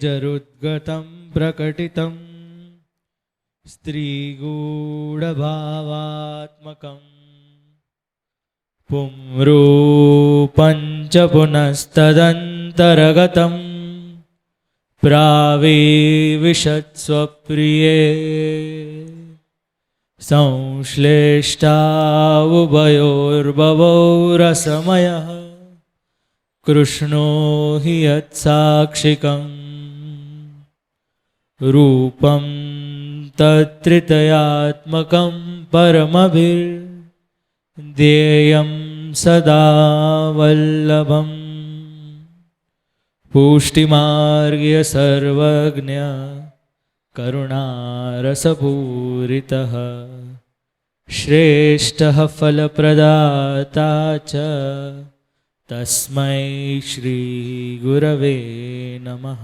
निजरुद्गतं प्रकटितं स्त्रीगूढभावात्मकम् पुंरूपञ्च पुनस्तदन्तर्गतं प्रावेविशत्स्वप्रिये संश्लेष्टा उभयोर्भवौ रसमयः कृष्णो हि यत्साक्षिकम् रूपं तत्त्रितयात्मकं परमभिर्देयं सदा वल्लभम् पुष्टिमार्ग्य सर्वज्ञ करुणारसपूरितः श्रेष्ठः फलप्रदाता च तस्मै श्रीगुरवे नमः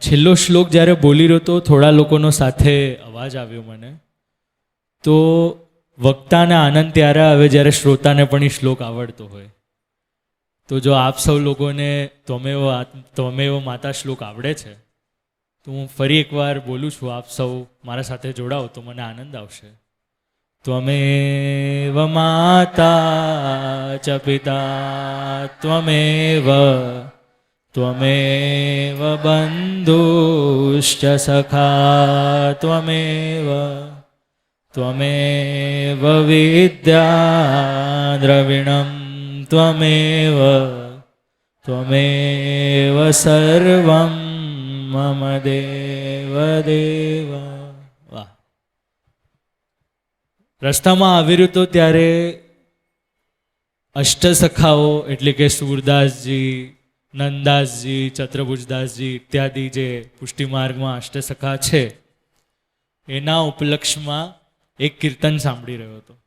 છેલ્લો શ્લોક જ્યારે બોલી રહ્યો તો થોડા લોકોનો સાથે અવાજ આવ્યો મને. તો વક્તાને આનંદ ત્યારે આવે જ્યારે શ્રોતાને પણ એ શ્લોક આવડતો હોય. તો જો આપ સૌ લોકોને તમે ત્વમેવ માતા શ્લોક આવડે છે, તો હું ફરી એકવાર બોલું છું આપ સૌ મારા સાથે જોડાઓ તો મને આનંદ આવશે. ત્વમેવ માતા ચ પિતા ત્વમેવ ત્વમેવ બંધુશ્ચ સખા ત્વમેવ ત્વમેવ વિદ્યા દ્રવિણમ ત્વમેવ ત્વમેવ સર્વમ મમ દેવ દેવ રસ્તામાં આવી તો ત્યારે અષ્ટસખાઓ, એટલે કે સુરદાસજી નંદાસજી, ચત્રભુજદાસજી ઇત્યાદિ જે પુષ્ટિમાર્ગમાં અષ્ટસખા છે, એના ઉપલક્ષમાં એક કીર્તન સાંભળી રહ્યો હતો.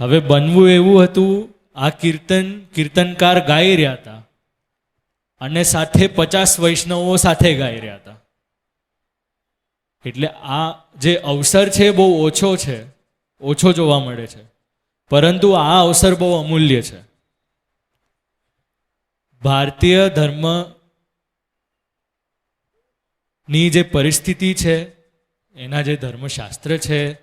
હવે બનવું એવું હતું, આ કીર્તન, કીર્તનકાર ગાઈ રહ્યા હતા અને સાથે પચાસ વૈષ્ણવો સાથે ગાઈ રહ્યા હતા. એટલે આ જે અવસર છે બહુ ઓછો છે, ઓછો જોવા મળે છે. પરંતુ આ અવસર બહુ અમૂલ્ય છે. ભારતીય ધર્મની જે પરિસ્થિતિ છે, એના જે ધર્મશાસ્ત્ર છે,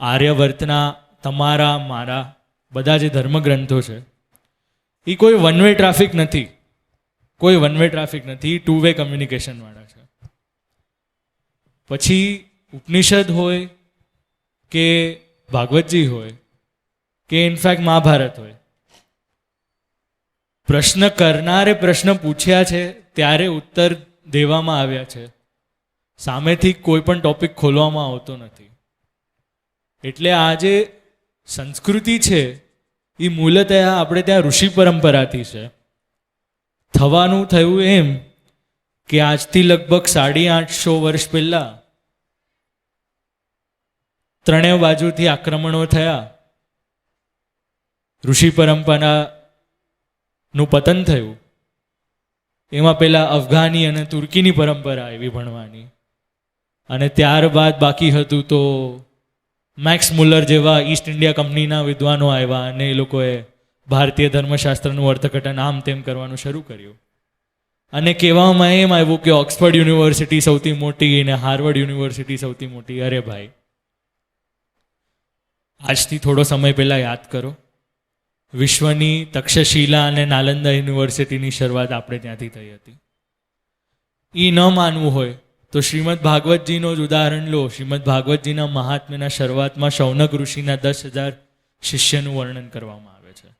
આર્યવર્તના તમારા, મારા બધા જે ધર્મગ્રંથો છે, એ કોઈ વન વે ટ્રાફિક નથી. કોઈ વન વે ટ્રાફિક નથી ટુ વે કમ્યુનિકેશનવાળા છે. પછી ઉપનિષદ હોય કે ભાગવતજી હોય કે ઇનફેક્ટ મહાભારત હોય પ્રશ્ન કરનારે પ્રશ્ન પૂછ્યા છે, ત્યારે ઉત્તર દેવામાં આવ્યા છે. સામેથી કોઈ પણ ટોપિક ખોલવામાં આવતો નથી. એટલે આ જે સંસ્કૃતિ છે, એ મૂલતઃ આપણે ત્યાં ઋષિ પરંપરાથી છે. થવાનું થયું એમ કે આજથી લગભગ સાડી આઠસો વર્ષ પહેલાં ત્રણેય બાજુથી આક્રમણો થયા. ઋષિ પરંપરાનું પતન થયું. એમાં પહેલાં અફઘાની અને તુર્કીની પરંપરા આવી ભણવાની. અને ત્યારબાદ બાકી હતું તો મેક્સ મુલર જેવા ઈસ્ટ ઇન્ડિયા કંપનીના વિદ્વાનો આવ્યા અને એ લોકોએ ભારતીય ધર્મશાસ્ત્રનું અર્થઘટન આમ તેમ કરવાનું શરૂ કર્યું. અને કહેવામાં એમ આવ્યું કે ઓક્સફર્ડ યુનિવર્સિટી સૌથી મોટી અને હાર્વર્ડ યુનિવર્સિટી સૌથી મોટી. અરે ભાઈ, આજથી થોડો સમય પહેલાં યાદ કરો. વિશ્વની તક્ષશિલા અને નાલંદા યુનિવર્સિટીની શરૂઆત આપણે ત્યાંથી થઈ હતી. એ ન માનવું હોય તો શ્રીમદ ભાગવતજીનો જ ઉદાહરણ લો. શ્રીમદ ભાગવતજીના મહાત્મ્યના શરૂઆતમાં શૌનક ઋષિના દસ હજાર શિષ્યનું વર્ણન કરવામાં આવે છે.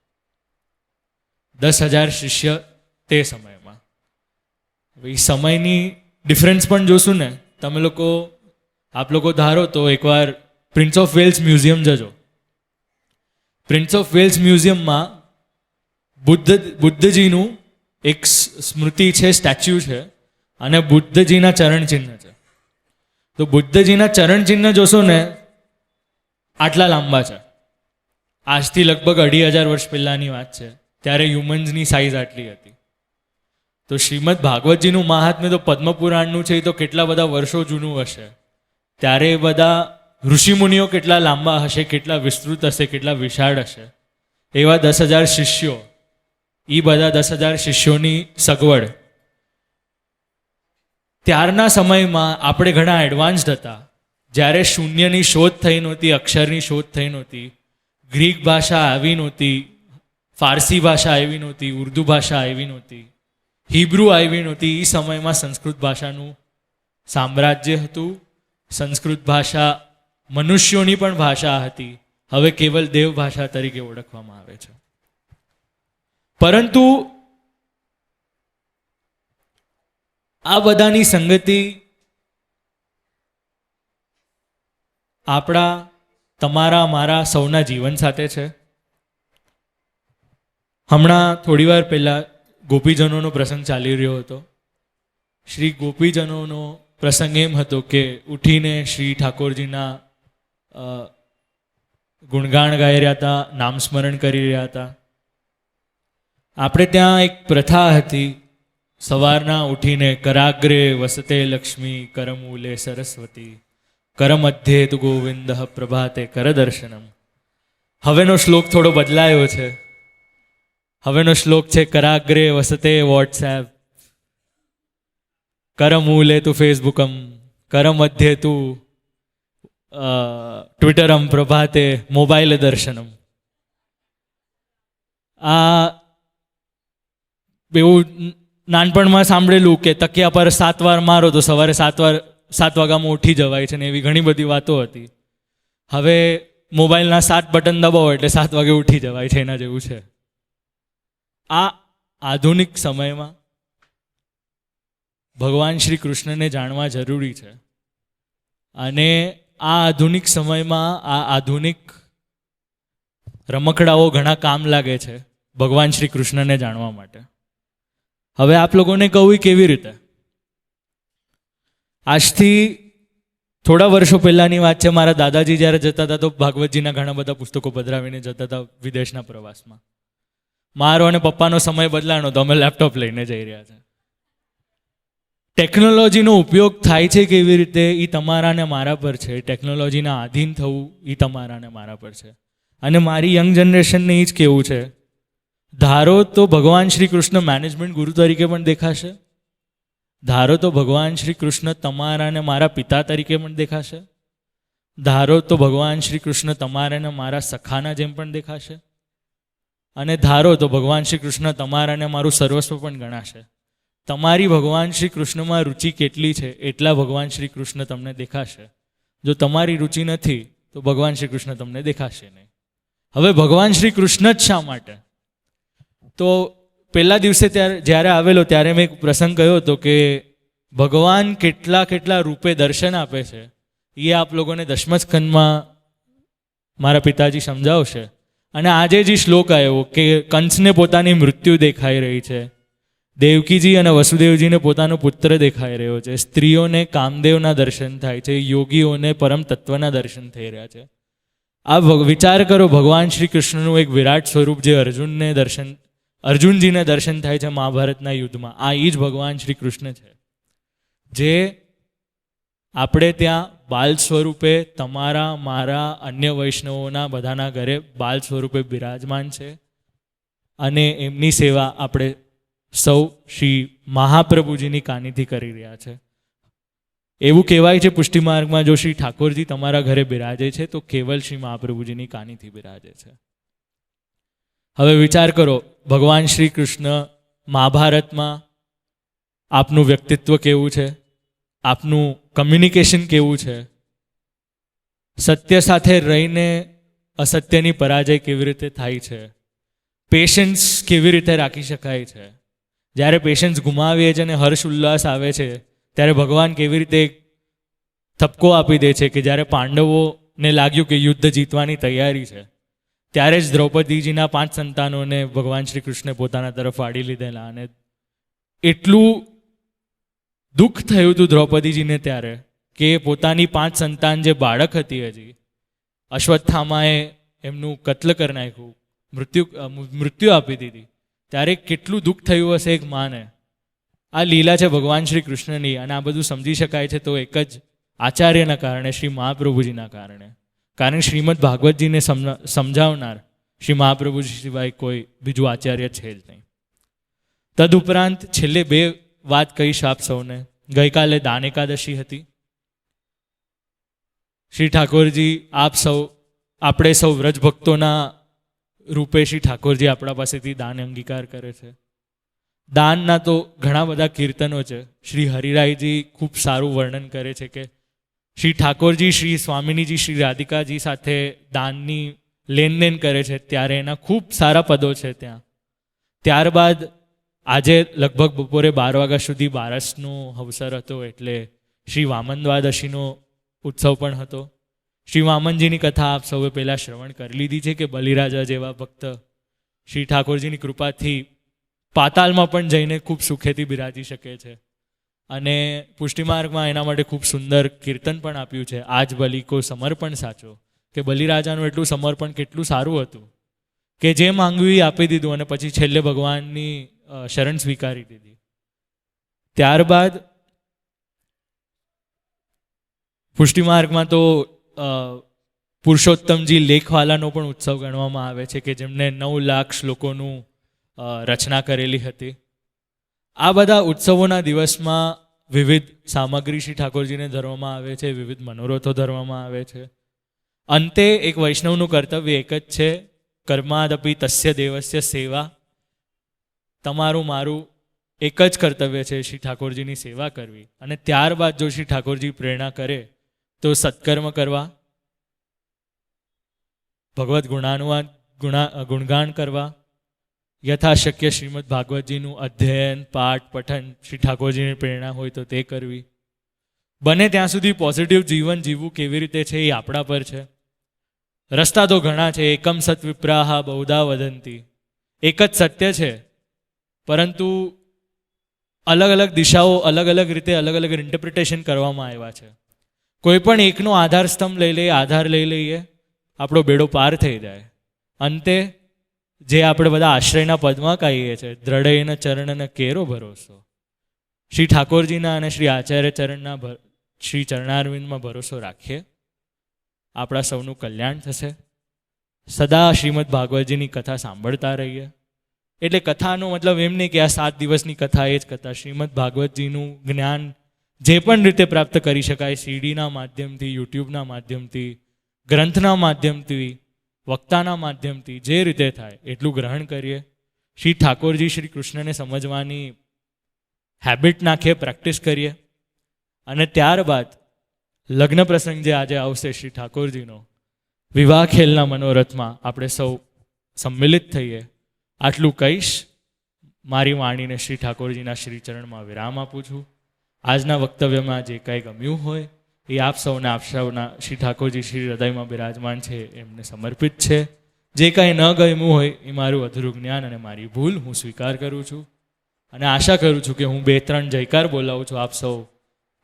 દસ હજાર શિષ્ય તે સમયમાં. એ સમયની ડિફરન્સ પણ જોશું ને. તમે લોકો, આપ લોકો ધારો તો એકવાર પ્રિન્સ ઓફ વેલ્સ મ્યુઝિયમ જજો. પ્રિન્સ ઓફ વેલ્સ મ્યુઝિયમમાં બુદ્ધ, બુદ્ધજીનું એક સ્મૃતિ છે, સ્ટેચ્યુ છે અને બુદ્ધજીના ચરણચિહ્ન છે. તો બુદ્ધજીના ચરણચિહ્ન જોશો ને, આટલા લાંબા છે. આજથી લગભગ અઢી હજાર વર્ષ પહેલાંની વાત છે. ત્યારે હ્યુમન્સની સાઇઝ આટલી હતી. તો શ્રીમદ ભાગવતજીનું મહાત્મ્ય તો પદ્મપુરાણનું છે, એ તો કેટલા બધા વર્ષો જૂનું હશે. ત્યારે એ બધા ઋષિમુનિઓ કેટલા લાંબા હશે, કેટલા વિસ્તૃત હશે, કેટલા વિશાળ હશે. એવા દસ હજાર શિષ્યો એ બધા દસ હજાર શિષ્યોની સગવડ. ત્યારના સમયમાં આપણે ઘણા એડવાન્સ્ડ હતા. જ્યારે શૂન્યની શોધ થઈ નહોતી, અક્ષરની શોધ થઈ નહોતી, ગ્રીક ભાષા આવી નહોતી, ફારસી ભાષા આવી નહોતી, ઉર્દુ ભાષા આવી નહોતી, હિબ્રુ આવી નહોતી એ સમયમાં સંસ્કૃત ભાષાનું સામ્રાજ્ય હતું. સંસ્કૃત ભાષા મનુષ્યોની પણ ભાષા હતી. હવે કેવલ દેવ ભાષા તરીકે ઓળખવામાં આવે છે. પરંતુ આ બધાની સંગતિ આપણા, તમારા, મારા સૌના જીવન સાથે છે. હમણાં થોડી વાર પહેલાં ગોપીજનોનો પ્રસંગ ચાલી રહ્યો હતો. શ્રી ગોપીજનોનો પ્રસંગ એમ હતો કે ઉઠીને શ્રી ઠાકોરજીના ગુણગાન ગાઈ રહ્યા હતા નામ સ્મરણ કરી રહ્યા હતા. આપણે ત્યાં એક પ્રથા હતી, સવારના ઉઠીને કરાગ્રે વસતે લક્ષ્મી કરમૂલે સરસ્વતી કરમધ્યે તુ ગોવિંદ પ્રભાતે કરદર્શનમ હવેનો શ્લોક થોડો બદલાયો છે. હવેનો શ્લોક છે, કરાગ્રે વસતે વોટ્સએપ. કરમૂલે તું ફેસબુકમ કરમધ્યે તું ટ્વિટરમ પ્રભાતે મોબાઈલ દર્શનમ. આ એવું નાનપણમાં સાંભળેલું કે તકિયા પર સાત વાર મારો તો સવારે સાત વાર, સાત વાગ્યામાં ઉઠી જવાય છે ને એવી ઘણી બધી વાતો હતી. હવે મોબાઈલના સાત બટન દબાવો એટલે સાત વાગે ઉઠી જવાય છે એના જેવું છે. આ આધુનિક સમયમાં ભગવાન શ્રી કૃષ્ણને જાણવા જરૂરી છે. અને આ આધુનિક સમયમાં આ આધુનિક રમકડાઓ ઘણા કામ લાગે છે ભગવાન શ્રી કૃષ્ણને જાણવા માટે. હવે આપ લોકોને કહું કેવી રીતે? આજથી થોડા વર્ષો પહેલાંની વાત છે, મારા દાદાજી જ્યારે જતા હતા તો ભાગવતજીના ઘણા બધા પુસ્તકો પધરાવીને જતા હતા વિદેશના પ્રવાસમાં. મારો અને પપ્પાનો સમય બદલાણો તો અમે લેપટોપ લઈને જઈ રહ્યા છે. ટેકનોલોજીનો ઉપયોગ થાય છે કેવી રીતે? એ તમારા ને મારા પર છે. ટેકનોલોજીના આધીન થવું એ તમારા ને મારા પર છે. અને મારી યંગ જનરેશનને એ જ કેવું છે. ધારો તો ભગવાન શ્રી કૃષ્ણ મેનેજમેન્ટ ગુરુ તરીકે પણ દેખાશે. ધારો તો ભગવાન શ્રી કૃષ્ણ તમારા ને મારા પિતા તરીકે પણ દેખાશે. ધારો તો ભગવાન શ્રી કૃષ્ણ તમારા ને મારા સખાના જેમ પણ દેખાશે. અને ધારો તો ભગવાન શ્રી કૃષ્ણ તમારા ને મારું સર્વસ્વ પણ ગણાશે. તમારી ભગવાન શ્રી કૃષ્ણમાં રુચિ કેટલી છે? એટલા ભગવાન શ્રી કૃષ્ણ તમને દેખાશે. જો તમારી રુચિ નથી, તો ભગવાન શ્રી કૃષ્ણ તમને દેખાશે નહીં. હવે ભગવાન શ્રી કૃષ્ણ જ શા માટે? તો પહેલા દિવસે ત્યારે, જ્યારે આવેલો, ત્યારે મેં એક પ્રસંગ કહ્યો હતો કે ભગવાન કેટલા કેટલા રૂપે દર્શન આપે છે, એ આપ લોકોને દશમસ્કંદમાં મારા પિતાજી સમજાવશે. અને આજે જે શ્લોક આવ્યો કે કંસને પોતાની મૃત્યુ દેખાઈ રહી છે દેવકીજી અને વસુદેવજીને પોતાનો પુત્ર દેખાઈ રહ્યો છે. સ્ત્રીઓને કામદેવના દર્શન થાય છે, યોગીઓને પરમ તત્વના દર્શન થઈ રહ્યા છે. આ વિચાર કરો, ભગવાન શ્રી કૃષ્ણનું એક વિરાટ સ્વરૂપ જે અર્જુનને દર્શન, અર્જુનજીને દર્શન થાય છે મહાભારતના યુદ્ધમાં. આ એ જ ભગવાન શ્રી કૃષ્ણ છે. જે આપણે ત્યાં બાલ સ્વરૂપે તમારા, મારા, અન્ય વૈષ્ણવોના બધાના ઘરે બાલ સ્વરૂપે બિરાજમાન છે. અને એમની સેવા આપણે સૌ શ્રી મહાપ્રભુજીની કાનીથી કરી રહ્યા છે. એવું કહેવાય છે પુષ્ટિ માર્ગમાં જો શ્રી ઠાકોરજી તમારા ઘરે બિરાજે છે, તો કેવલ શ્રી મહાપ્રભુજીની કાનીથી બિરાજે છે. હવે વિચાર કરો, ભગવાન શ્રી કૃષ્ણ મહાભારતમાં આપનું વ્યક્તિત્વ કેવું છે? આપનું કમ્યુનિકેશન કેવું છે? સત્ય સાથે રહીને અસત્યની પરાજય કેવી રીતે થાય છે? પેશન્સ કેવી રીતે રાખી શકાય છે? જ્યારે પેશન્સ ગુમાવીએ છીએ અને હર્ષ ઉલ્લાસ આવે છે, ત્યારે ભગવાન કેવી રીતે થપકો આપી દે છે કે જ્યારે પાંડવોને લાગ્યું કે યુદ્ધ જીતવાની તૈયારી છે, ત્યારે જ દ્રૌપદીજીના પાંચ સંતાનોને ભગવાન શ્રી કૃષ્ણે પોતાના તરફ વાળી લીધેલા અને એટલું દુઃખ થયું હતું દ્રૌપદીજીને ત્યારે કે પોતાની પાંચ સંતાન જે બાળક હતી હજી, અશ્વત્થામાએ એમનું કત્લ કરી નાખ્યું, મૃત્યુ મૃત્યુ આપી દીધી. ત્યારે કેટલું દુઃખ થયું હશે એક માને. આ લીલા છે ભગવાન શ્રી કૃષ્ણની અને આ બધું સમજી શકાય છે તો એક જ આચાર્યના કારણે, શ્રી મહાપ્રભુજીના કારણે. કારણ શ્રીમદ ભાગવતજીને સમજાવનાર શ્રી મહાપ્રભુજી સિવાય કોઈ બીજું આચાર્ય છે જ નહીં. તદુપરાંત છેલ્લે બે વાત કહીશ આપ સૌને. ગઈકાલે દાન એકાદશી હતી. શ્રી ઠાકોરજી, આપ સૌ, આપણે સૌ વ્રજ ભક્તોના રૂપે શ્રી ઠાકોરજી આપણા પાસેથી દાન અંગીકાર કરે છે. દાનના તો ઘણા બધા કીર્તનો છે. શ્રી હરિરાયજી ખૂબ સારું વર્ણન કરે છે કે શ્રી ઠાકોરજી, શ્રી સ્વામિનીજી, શ્રી રાધિકાજી સાથે દાનની લેનદેન કરે છે. ત્યારે એના ખૂબ સારા પદો છે ત્યાં. ત્યારબાદ આજે લગભગ બપોરે બાર વાગ્યા સુધી બારસનો અવસર હતો એટલે શ્રી વામન દ્વાદશીનો ઉત્સવ પણ હતો. શ્રી વામનજીની કથા આપ સૌએ પહેલાં શ્રવણ કરી લીધી છે કે બલિરાજા જેવા ભક્ત શ્રી ઠાકોરજીની કૃપાથી પાતાલમાં પણ જઈને ખૂબ સુખેથી બિરાજી શકે છે. અને પુષ્ટિમાર્ગમાં એના માટે ખૂબ સુંદર કીર્તન પણ આપ્યું છે. આજ બલિકો સમર્પણ સાચો. કે બલિરાજાનું એટલું સમર્પણ કેટલું સારું હતું કે જે માંગવી આપી દીધું અને પછી છેલ્લે ભગવાનની શરણ સ્વીકારી દીધી. ત્યારબાદ પુષ્ટિમાર્ગમાં તો પુરુષોત્તમજી લેખવાલાનો પણ ઉત્સવ ગણવામાં આવે છે કે જેમને નવ લાખ શ્લોકોનું રચના કરેલી હતી. આ બધા ઉત્સવોના દિવસમાં વિવિધ સામગ્રી શ્રી ઠાકોરજીને ધરવામાં આવે છે, વિવિધ મનોરથો ધરવામાં આવે છે. અંતે એક વૈષ્ણવનું કર્તવ્ય એક જ છે, કર્માદપી તસ્ય દેવસ્ય સેવા. તમારું મારું એક જ કર્તવ્ય છે શ્રી ઠાકોરજીની સેવા કરવી. અને ત્યારબાદ જો શ્રી ઠાકોરજી પ્રેરણા કરે તો સત્કર્મ કરવા, ભગવદ્ ગુણાનુવાદ ગુણા ગુણગાન કરવા, યથાશક્ય શ્રીમદ ભાગવતજીનું અધ્યયન, પાઠ, પઠન, શ્રી ઠાકોરજીની પ્રેરણા હોય તો તે કરવી. બને ત્યાં સુધી પોઝિટિવ જીવન જીવવું કેવી રીતે છે એ આપણા પર છે. રસ્તા તો ઘણા છે, એકમ સત વિપ્રાહા બહુધા વદંતી. એક જ સત્ય છે, પરંતુ અલગ અલગ દિશાઓ અલગ અલગ રીતે અલગ અલગ ઇન્ટરપ્રિટેશન કરવામાં આવ્યા છે. કોઈ પણ એકનો આધાર સ્તંભ લઈ લઈએ, આધાર લઈ લઈએ, આપણો બેડો પાર થઈ જાય. અંતે જે આપણે બધા આશ્રયના પદમાં કહીએ છીએ, દ્રઢયના ચરણને કેરો ભરોસો. શ્રી ઠાકોરજીના અને શ્રી આચાર્ય ચરણના શ્રી ચરણારવિંદમાં ભરોસો રાખીએ. આપણા સૌનું કલ્યાણ થશે. સદા શ્રીમદ ભાગવતજીની કથા સાંભળતા રહીએ. એટલે કથાનો મતલબ એમ નહીં કે આ સાત દિવસની કથા એ જ કથા. શ્રીમદ ભાગવતજીનું જ્ઞાન જે પણ રીતે પ્રાપ્ત કરી શકાય સીડીના માધ્યમથી યુટ્યુબના માધ્યમથી, ગ્રંથના માધ્યમથી, વક્તાના માધ્યમથી, જે રીતે થાય, એટલું ગ્રહણ કરીએ. શ્રી ઠાકોરજી શ્રી કૃષ્ણને સમજવાની હેબિટ નાખીએ પ્રેક્ટિસ કરીએ. અને ત્યારબાદ લગ્ન પ્રસંગ જે આજે આવશે શ્રી ઠાકોરજીનો, વિવાહ ખેલના મનોરથમાં આપણે સૌ સંમિલિત થઈએ. આટલું કહીશ. મારી વાણીને શ્રી ઠાકોરજીના શ્રીચરણમાં વિરામ આપું છું. આજના વક્તવ્યમાં જે કાંઈ ગમ્યું હોય, એ આપ સૌને, આપ સૌના શ્રી ઠાકોરજી, શ્રી હૃદયમાં બિરાજમાન છે, એમને સમર્પિત છે. જે કાંઈ ન ગમ્યું હોય, એ મારું અધૂરું જ્ઞાન અને મારી ભૂલ હું સ્વીકાર કરું છું. અને આશા કરું છું કે હું બે, ત્રણ જયકાર બોલાવું છું, આપ સૌ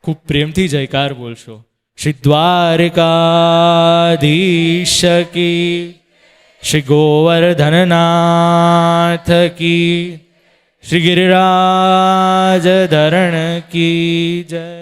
ખૂબ પ્રેમથી જયકાર બોલશો. શ્રી દ્વારકાધીશ કી, શ્રી ગોવર્ધનનાથ કી શ્રી ગિરિરાજ ધરણ કી જય.